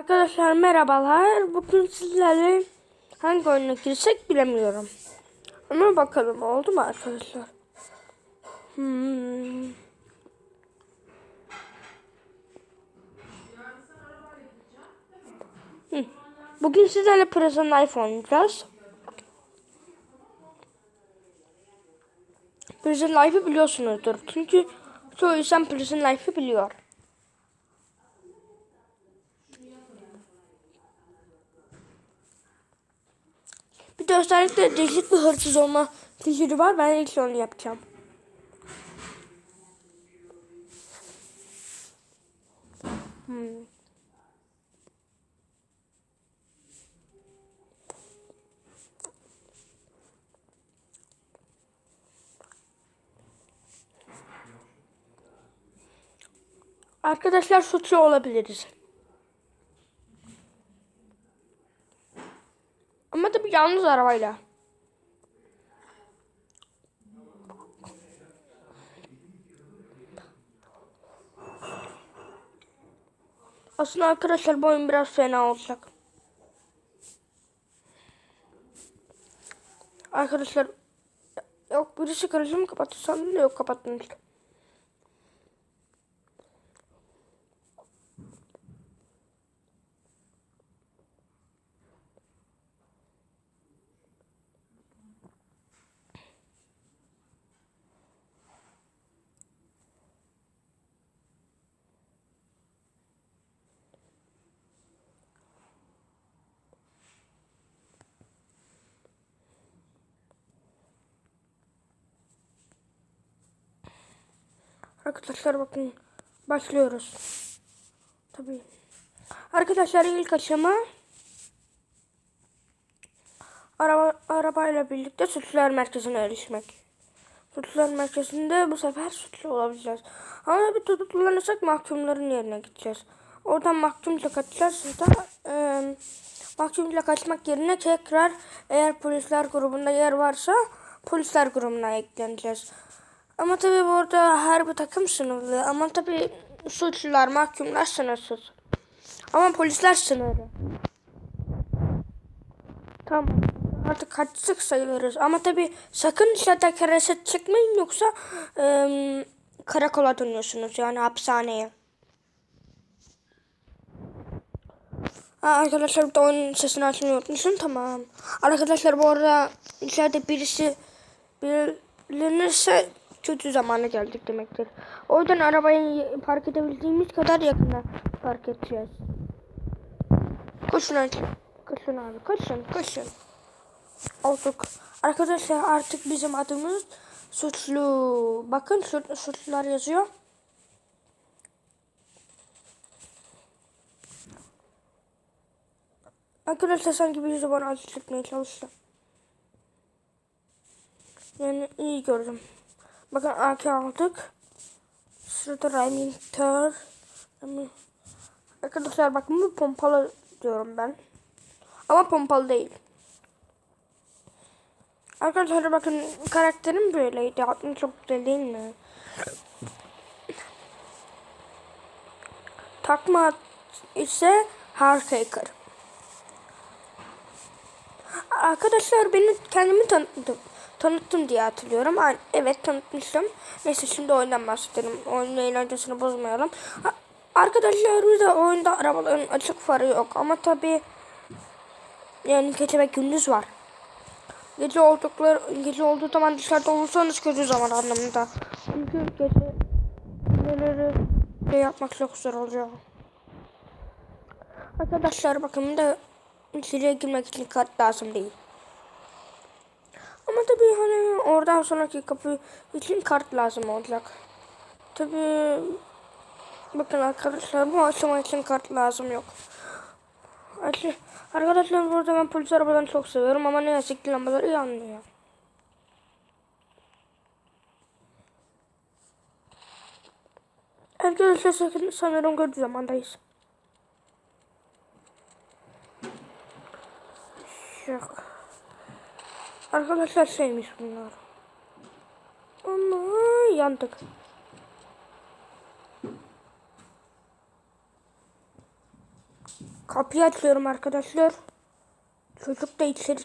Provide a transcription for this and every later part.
Arkadaşlar merhabalar. Bugün sizlerle hangi oyuna girsek bilemiyorum. Ama bakalım oldu mu arkadaşlar? Hmm. Hı. Bugün sizlerle Prison Life oynayacağız. Prison Life'ı biliyorsunuzdur. Çünkü çoğu insan Prison Life'ı biliyor. Bir de özellikle değişik bir hırsız olma figürü var. Ben ilk onu yapacağım. Hmm. Arkadaşlar suçlu olabiliriz. Ama tabii yalnız arabayla. Aslında arkadaşlar bu oyun biraz fena olacak. Arkadaşlar yok birisi mı kapattı sandım da yok kapatmamış. Arkadaşlar bakın başlıyoruz. Tabii. Arkadaşlar ilk aşama araba arabayla birlikte suçlular merkezine erişmek. Suçlular merkezinde bu sefer suçlu olabileceğiz. Ama bir tutuklanırsak mahkumların yerine gideceğiz. Oradan mahkumla kaçacağız da e, mahkumla kaçmak yerine tekrar eğer polisler grubunda yer varsa polisler grubuna ekleneceğiz. Ama tabii burada her bir takım sınırlı. Ama tabii suçlular, mahkumlar sınırsız. Ama polisler sınırlı. Tamam. Artık kaçtık sayılırız. Ama tabii sakın dışarıdaki reset çekmeyin yoksa ıı, karakola dönüyorsunuz yani hapishaneye. Ha, arkadaşlar bir de oyunun sesini açmayı unutmuşum. Tamam. Arkadaşlar bu arada içeride birisi bilinirse kötü zamana geldik demektir. O yüzden arabayı park edebildiğimiz kadar yakına park edeceğiz. Koşun artık. Koşun abi. Koşun. Koşun. Olduk. Arkadaşlar artık bizim adımız suçlu. Bakın su- suçlular yazıyor. Arkadaşlar sanki birisi bana acı çekmeye çalıştı. Yani iyi gördüm. Bakın AK aldık. Şurada Remington. Arkadaşlar bakın bu pompalı diyorum ben. Ama pompalı değil. Arkadaşlar bakın karakterim böyleydi. Aklım çok güzel değil mi? Takma ise Harkaker. Arkadaşlar beni kendimi tanıttım. Tanıttım diye hatırlıyorum. Ay, Evet tanıtmıştım. Neyse şimdi oyundan bahsedelim. Oyunun eğlencesini bozmayalım. Ha, Arkadaşlar de oyunda arabaların açık farı yok. Ama tabi yani gece ve gündüz var. Gece oldukları gece olduğu zaman dışarıda olursanız kötü zaman anlamında. Çünkü gece neleri şey yapmak çok zor oluyor. Arkadaşlar bakın de içeriye girmek için kart lazım değil. Ama tabii hani oradan sonraki kapı için kart lazım olacak. Tabii bakın arkadaşlar bu aşama için kart lazım yok. Arkadaşlar- burada ben polis arabalarını çok seviyorum ama ne yazık ki lambaları yanmıyor. Arkadaşlar sanırım kötü zamandayız. Yok. Arkadaşlar şeymiş bunlar. Ama yandık. Kapıyı açıyorum arkadaşlar. Çocuk da içeri...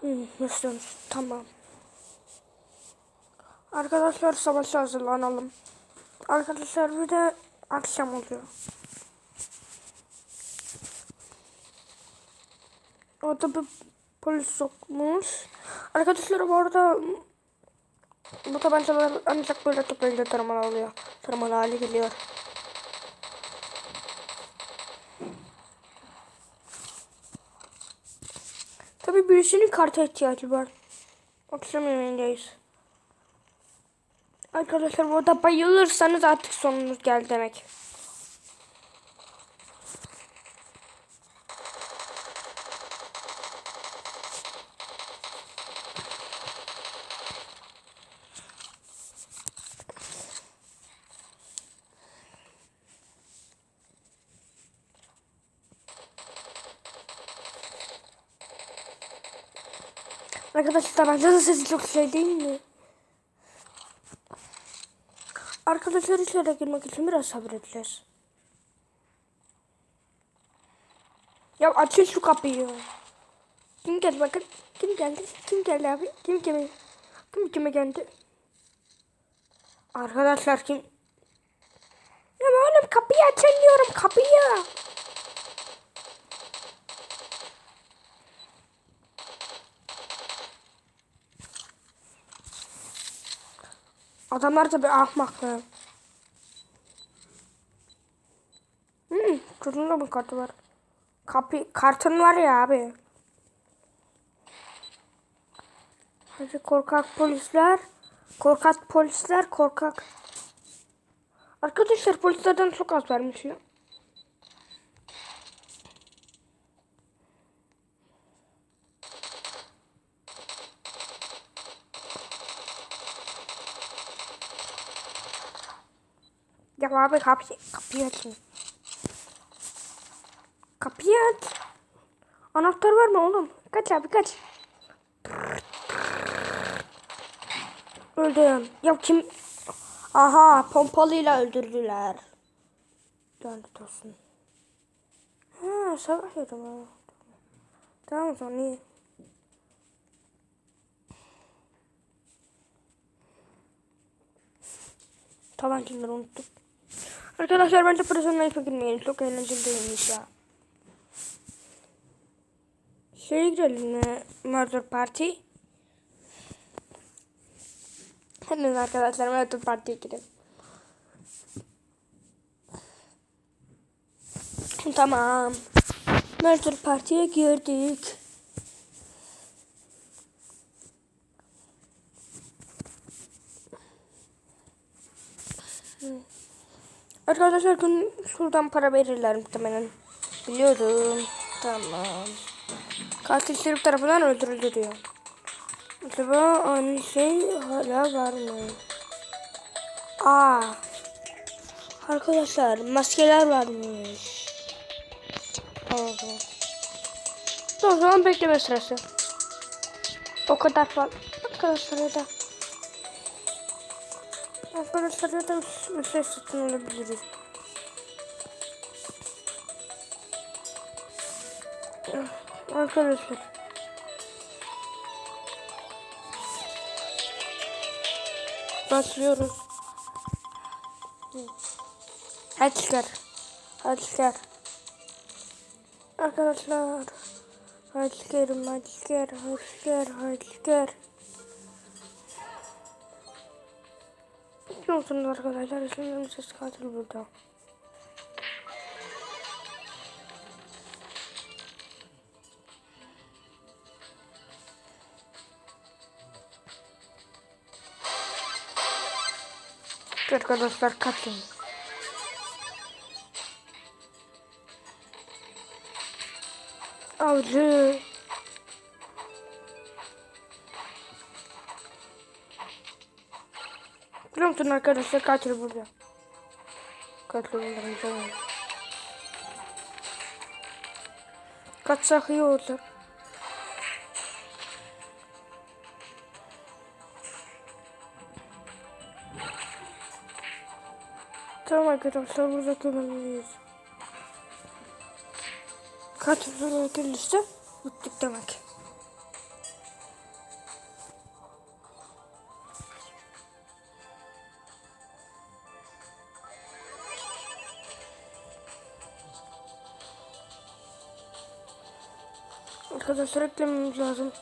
Hmm, nasıl Tamam. Arkadaşlar savaşa hazırlanalım. Arkadaşlar bir de akşam oluyor. Orada bir polis sokmuş. Arkadaşlar bu arada bu tabancalar ancak böyle toplayınca taramalı oluyor. Taramalı hale geliyor. Tabi birisinin karta ihtiyacı var. Akşam yemeğindeyiz. Arkadaşlar burada bayılırsanız artık sonunuz geldi demek. Tabancanın sesi çok şey değil mi? Arkadaşlar içeri girmek için biraz sabredeceğiz. Ya açın şu kapıyı. Kim geldi bakın? Kim geldi? Kim geldi abi? Kim kime? Kim kime geldi? Arkadaşlar kim? Ya oğlum kapıyı açın diyorum kapıyı. Adamlar tabi ahmak ya. Hmm, çocuğun da mı kartı var? Kapı, kartın var ya abi. Hadi korkak polisler. Korkak polisler korkak. Arkadaşlar polislerden çok az vermiş ya. Ya abi kapıyı, kapıyı açın. Anahtar var mı oğlum? Kaç abi kaç. Öldüm. Ya kim? Aha pompalıyla öldürdüler. Lanet olsun. Ha savaş yedim. Tamam zaman iyi. Tabancaları unuttum. Arkadaşlar bence Prison Life'a girmeyelim. Çok eğlenceli değilmiş ya. Şeye girelim mi? Murder Party. Hemen arkadaşlar Murder Party'ye girelim. Tamam. Murder Party'ye girdik. Arkadaşlar gün şuradan para verirler muhtemelen. Biliyorum. Tamam. Katil Şerif tarafından öldürüldü diyor. Acaba aynı şey hala var mı? Aa. Arkadaşlar maskeler varmış. Tamam o zaman. Bekleme sırası. O kadar falan. Arkadaşlar da. Arkadaşlar ya da şey satın alabiliriz. Arkadaşlar. Başlıyoruz. Hadi çıkar. Arkadaşlar. Hadi çıkarım. Hadi çıkar. Biliyor musunuz arkadaşlar? Şimdi ses katil burada. Arkadaşlar kaçın. Avcı. Musun arkadaşlar katil burada. Katil canım. Kaçsak iyi olacak. Tamam arkadaşlar burada gömülüyoruz. Kaç soru gelirse bittik demek. Arkadaşlar eklememiz lazım.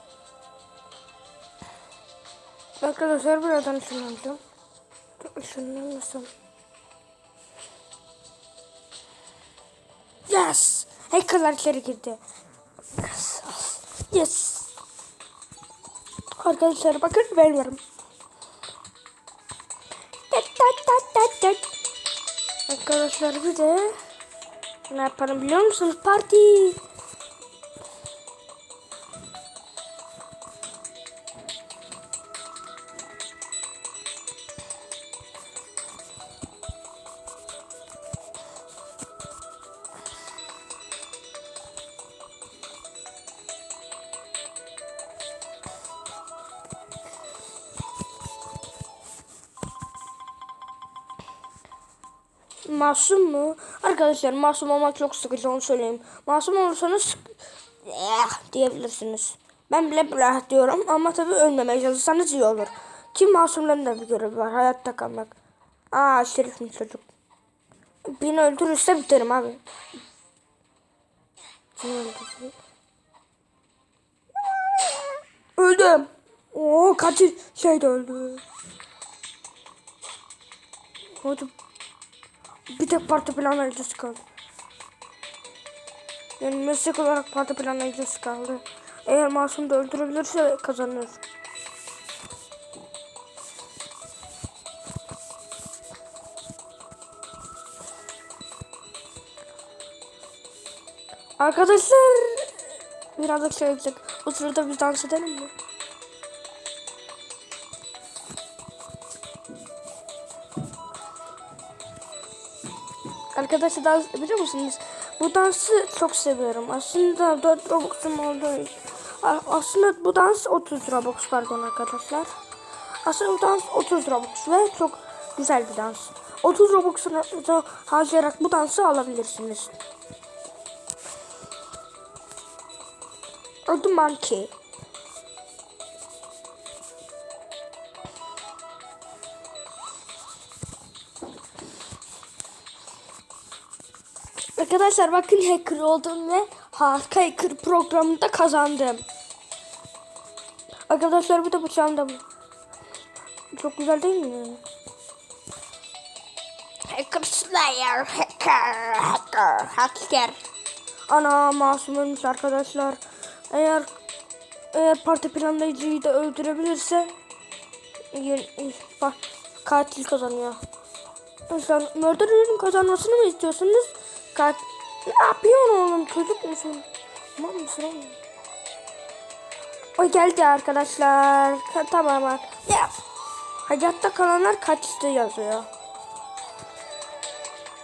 Arkadaşlar buradan ışınlanacağım. Işınlanmasam. Yes! Hackerlar içeri girdi. Yes! Yes! Arkadaşlar bakın ben tat. Arkadaşlar bir de ne yaparım biliyor musunuz? Parti. Masum mu? Arkadaşlar masum olmak çok sıkıcı onu söyleyeyim. Masum olursanız eh, diyebilirsiniz. Ben bile blah diyorum ama tabii ölmemeye çalışırsanız iyi olur. Kim masumların da bir görevi var hayatta kalmak. Aa şerifmiş çocuk. Beni öldürürse biterim abi. Kim öldürdü? Öldüm. Oo katil şey de öldü. Hadi bir tek parti planlayıcısı kaldı. Yani meslek olarak parti planlayıcısı kaldı. Eğer masum da öldürebilirse kazanır. Arkadaşlar birazcık şey yapacak. Bu sırada biz dans edelim mi? Arkadaşlar dans biliyor musunuz? Bu dansı çok seviyorum. Aslında 4 Robux'um olduğu Aslında bu dans 30 Robux pardon arkadaşlar. Aslında bu dans 30 Robux ve çok güzel bir dans. 30 Robux'unuzu harcayarak bu dansı alabilirsiniz. Adı Monkey. Arkadaşlar bakın hacker oldum ve harika hacker programında kazandım. Arkadaşlar bir de bıçağım da bu. Çok güzel değil mi? Hacker Slayer, hacker, hacker, hacker. Ana masum ölmüş arkadaşlar. Eğer eğer parti planlayıcıyı da öldürebilirse katil kazanıyor. Sen murderer'ın kazanmasını mı istiyorsunuz? Kat ne yapıyorsun oğlum? Çocuk musun? Tamam mısın? O geldi arkadaşlar. Ka- Tamam. Ya. Hayatta kalanlar kaçtı yazıyor.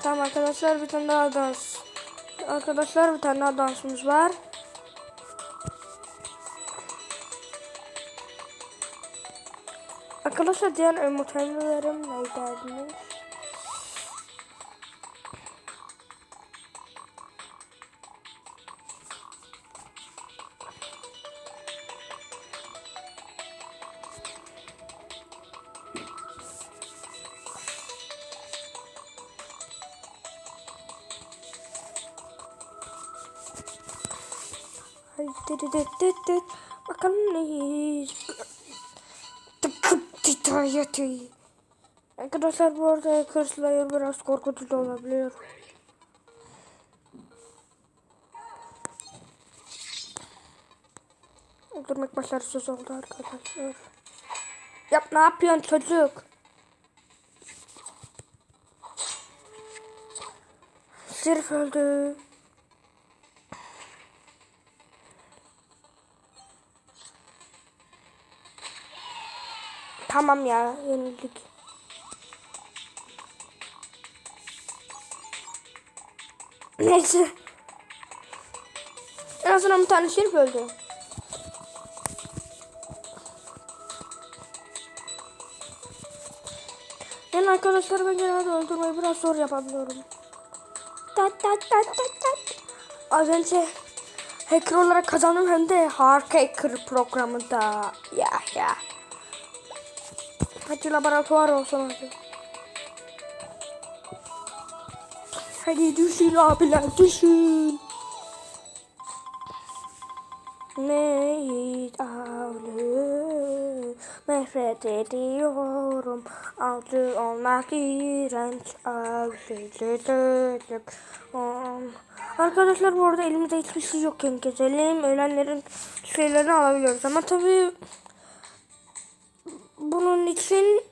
Tamam arkadaşlar bir tane daha dans. Arkadaşlar bir tane daha dansımız var. Arkadaşlar diğer emotellerim neyderdiniz? Hadi Bakalım neyiz? Arkadaşlar bu arada Kırslayer biraz korkutucu olabilir. Öldürmek başarısız oldu arkadaşlar. Yap ne yapıyorsun çocuk? Şerif öldü. Tamam ya yenildik. Neyse. En azından bir tane şerif öldü. Zaten arkadaşlar ben genelde öldürmeyi biraz zor yapabiliyorum. Tat tat tat tat tat. Az önce hacker olarak kazandım hem de Hark Hacker programında. Ya ya. Hadi laboratuvar olsun hadi. Hadi düşün abiler düşün. Neyit avlı Nefret ediyorum Avcı olmak iğrenç Avcılık Arkadaşlar bu arada elimizde hiçbir şey yokken gezelim Ölenlerin şeylerini alabiliyoruz ama tabi Bunun için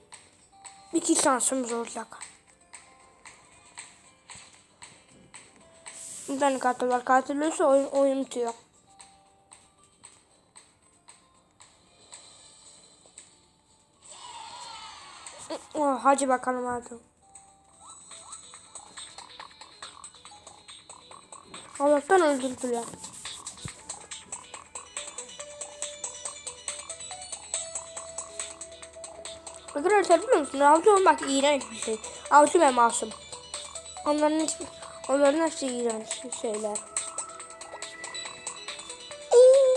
iki şansımız olacak Bir tane katil var katil olursa oyun, oyun bitiyor Oh, hadi bakalım hadi. Allah'tan öldürdüler. Arkadaşlar biliyor musun? Avcı olmak iğrenç bir şey. Avcı ve masum. Onların hiç, onların hepsi iğrenç şeyler.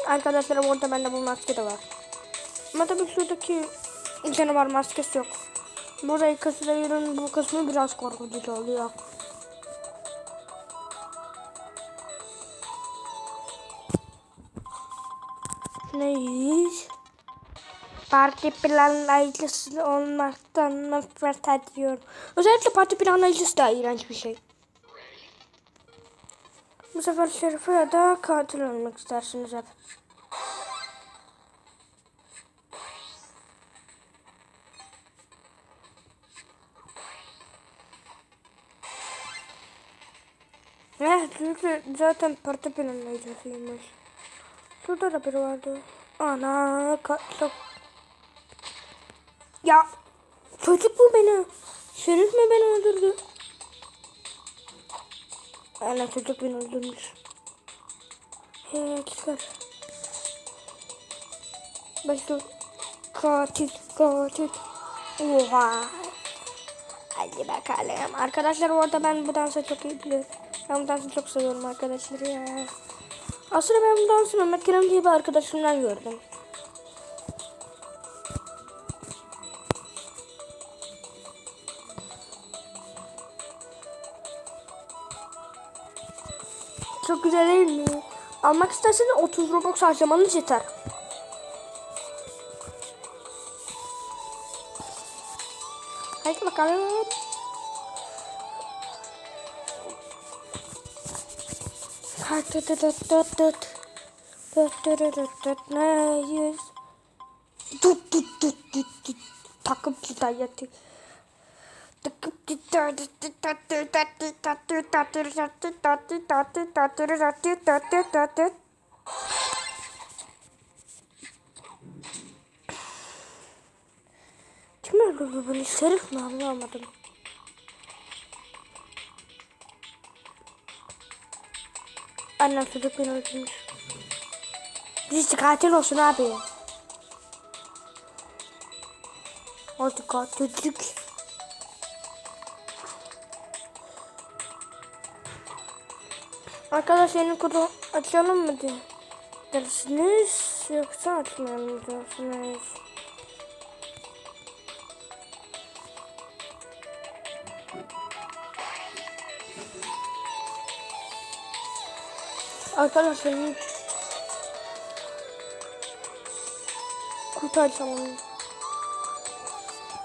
Arkadaşlar orada bende bu maske de var. Ama tabii şuradaki canavar maskesi yok. Burayı kasılayırın bu kısmı biraz korkutucu oluyor. Neyiz? Parti planlayıcısı olmaktan nefret ediyorum. Özellikle parti planlayıcısı da iğrenç bir şey. Bu sefer Şerife ya da katil olmak istersiniz hep. Çünkü zaten parti planlayıcısıymış. Şurada da biri vardı. Ana çok. Ya çocuk mu beni? Şerif mi beni öldürdü? Ana çocuk beni öldürmüş. Hey çıkar. Başka katil katil. Oha. Hadi bakalım. Arkadaşlar orada ben bu dansı çok iyi biliyorum. Ben bu dansı çok seviyorum arkadaşlar ya. Aslında ben bu dansı Mehmet Kerem diye bir arkadaşımdan gördüm. Mi? Almak isterseniz 30 Robux harcamanız yeter. Haydi bakalım. Tut tut tut tut. Tut tut tut tut tut. Neyiz? Tut tut tut tut tut. Takım cinayeti. Kim öldürdü bunu? Şerif mi anlamadım. Annem çocuk beni öldürmüş. Birisi katil olsun abi. Hadi katillik. Arkadaşlar yeni kutu açalım mı diye. Dersiniz yoksa açmayalım diyorsunuz. Arkadaşlar kutu açalım.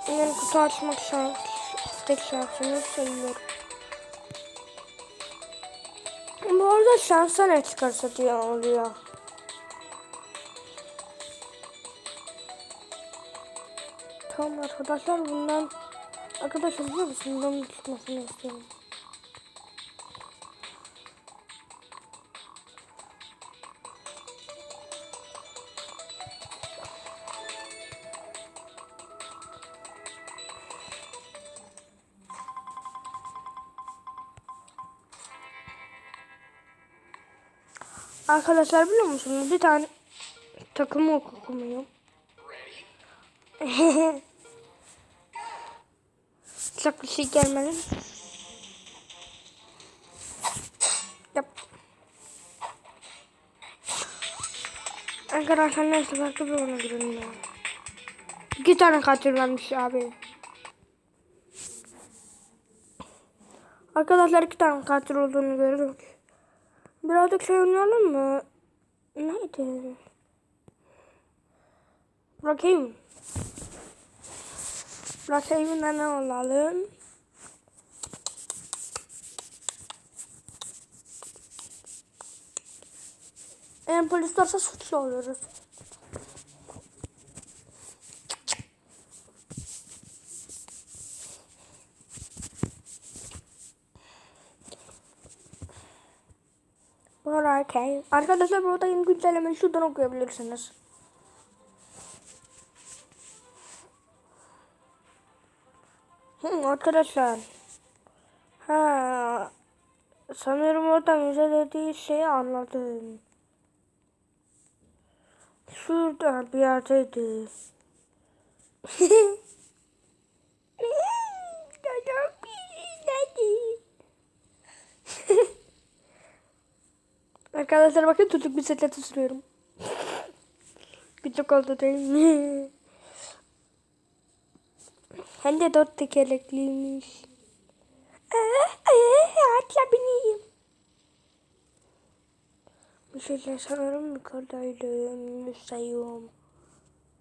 Yani kutu açmak şans, tek şansımı sayıyorum. Arada şansa ne çıkarsa diye oluyor. Tamam arkadaşlar bundan arkadaşlar biliyor musun bundan çıkmasını istiyorum. Arkadaşlar biliyor musunuz bir tane takımı okumuyor. Çok bir şey gelmedi. Yap. Arkadaşlar neyse farklı bir ona girelim ya. İki tane katil varmış abi. Arkadaşlar iki tane katil olduğunu gördük. Birazcık şey oynayalım mı? Neydi? Bakayım. Bakayım ne ne olalım? Eğer polis varsa suçlu oluruz. Burada okay. Arkadaşlar burada yeni güncellemeyi şuradan okuyabilirsiniz. Hı, arkadaşlar. Ha, sanırım orada müze dediği şeyi anladım. Şurada bir yerdeydi. Arkadaşlar bakın tutuk bir setle tutuyorum. Küçük oldu değil mi? Hem de dört tekerlekliymiş. Atla bineyim. Bir şeyler sanırım yukarıdaydı. Müsteyim.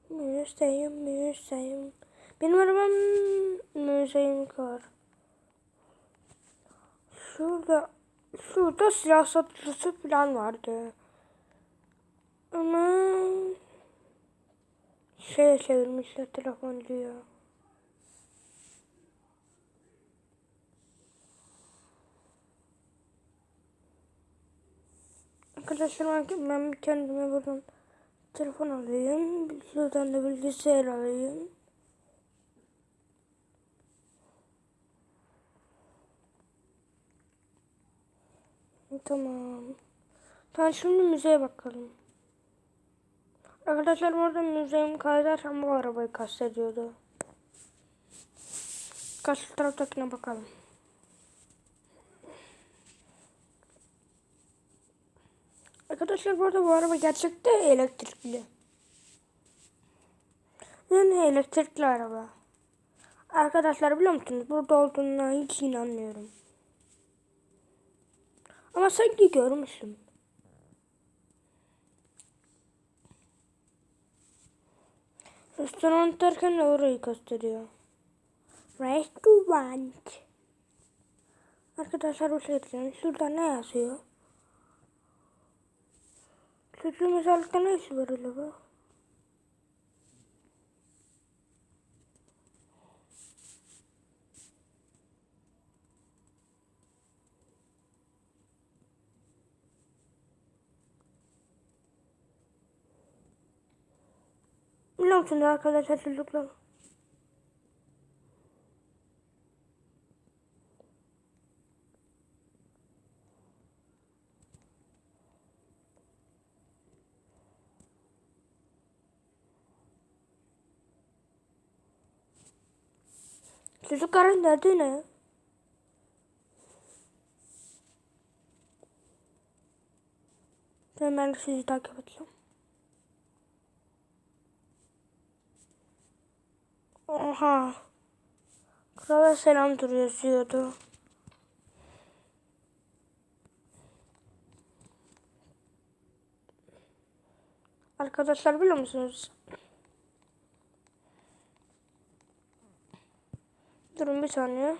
Müsteyim, müsteyim. Benim arabam müsteyim kar. Şurada, şurada silah satıcısı falan vardı. Ama şey çevirmişler telefon diyor. Arkadaşlar ben- kendime buradan telefon alayım. Şuradan da bilgisayar alayım. Tamam. Tamam şimdi müzeye bakalım. Arkadaşlar orada müzeyim kaydedersem bu arabayı kastediyordu. Karşı taraftakine bakalım. Arkadaşlar bu arada bu araba gerçekte elektrikli. Yani elektrikli araba. Arkadaşlar biliyor musunuz burada olduğuna hiç inanmıyorum. Ama sanki görmüşüm. Restoran derken de orayı gösteriyor. Restaurant. Arkadaşlar bu şey diyeceğim. Şurada ne yazıyor? Çocuğun mezarlıkta ne işi var öyle bu? Biliyor musunuz arkadaşlar çocuklar? Çocukların derdi ne? Ben sizi takip edeceğim. Oha. Krala selam dur yazıyordu. Arkadaşlar biliyor musunuz? Durun bir saniye.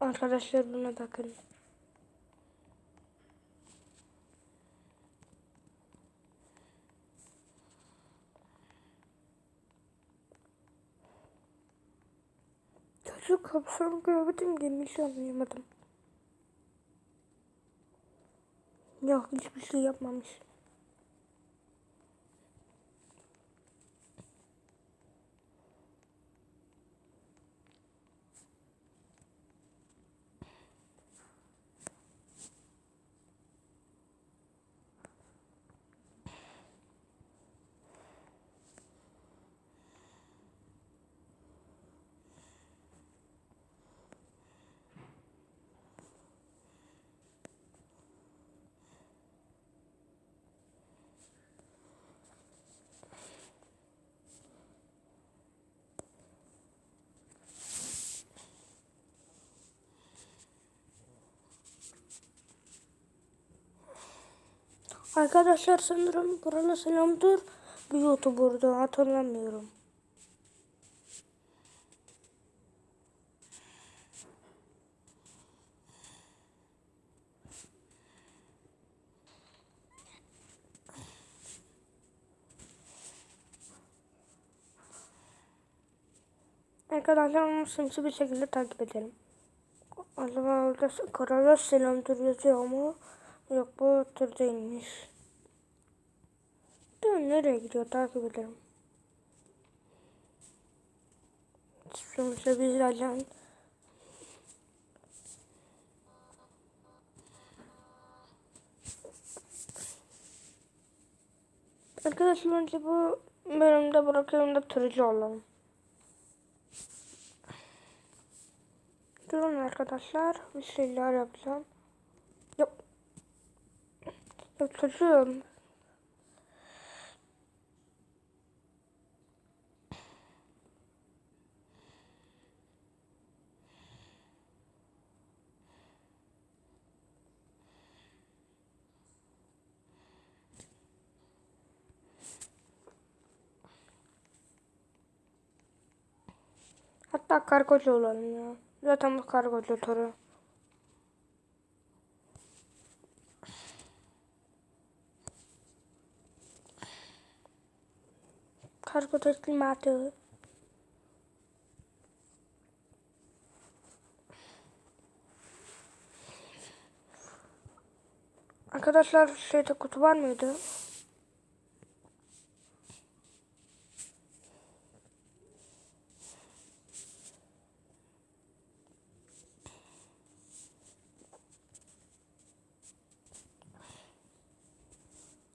Arkadaşlar buna bakın. Çocuk kapsamı gördüm demiş anlayamadım. Yok hiçbir şey yapmamış. Arkadaşlar sanırım Kralı Selam'dır. Bir YouTuber'dı hatırlamıyorum. Arkadaşlar onu simsi bir şekilde takip edelim. Acaba orada Kralı Selam'dır yazıyor ama yok bu tür değilmiş. Dur nereye gidiyor takip edelim. Sonuçta biz zaten Arkadaşlar önce bu bölümde bırakıyorum da turcu olalım. Durun arkadaşlar. Bir şeyler yapacağım. Yok çocuğum. Hatta kargocu olalım ya. Zaten bu kargocu turu. Kargo teslimatı. Arkadaşlar şeyde kutu var mıydı?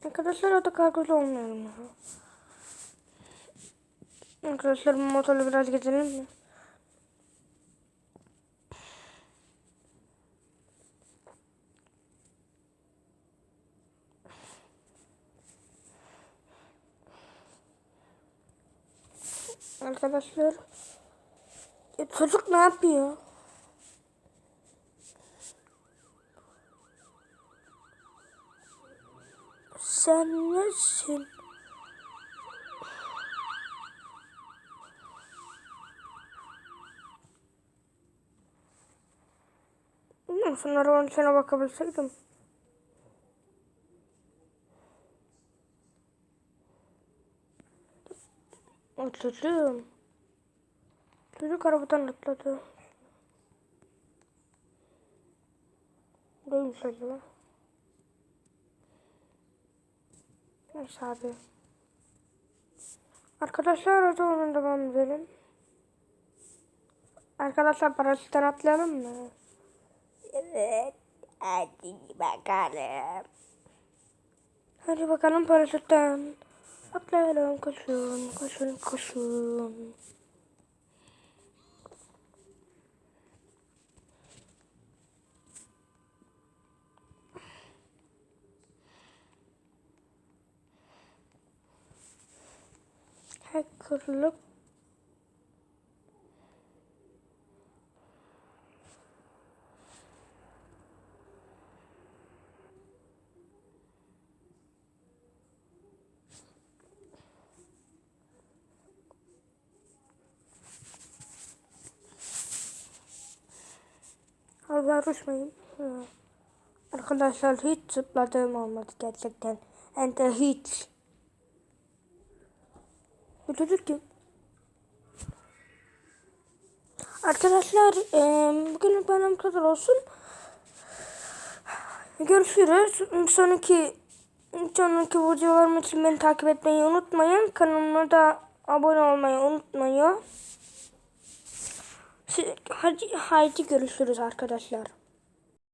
Arkadaşlar o da kargocu olmayalım ya. Arkadaşlar bu motorla biraz gezelim mi? Arkadaşlar ya çocuk ne yapıyor? Sen nesin? Şunlara onun içine bakabilseydim. Çocuğum. Çocuk arabadan atladı. Neymiş acaba? Neyse abi. Arkadaşlar hadi onu devam edelim. Arkadaşlar paraşütten atlayalım mı? Hadi bakalım. Hadi bakalım paraşütten. Atlayalım koşun koşun koşun. Hackerlık Hı. Arkadaşlar hiç zıpladığım olmadı gerçekten. Hem de hiç. Bu çocuk? Arkadaşlar eee bugün benim kadar olsun. Görüşürüz. Sonraki sonraki videolarım için beni takip etmeyi unutmayın. Kanalıma da abone olmayı unutmayın. Hadi, haydi görüşürüz arkadaşlar.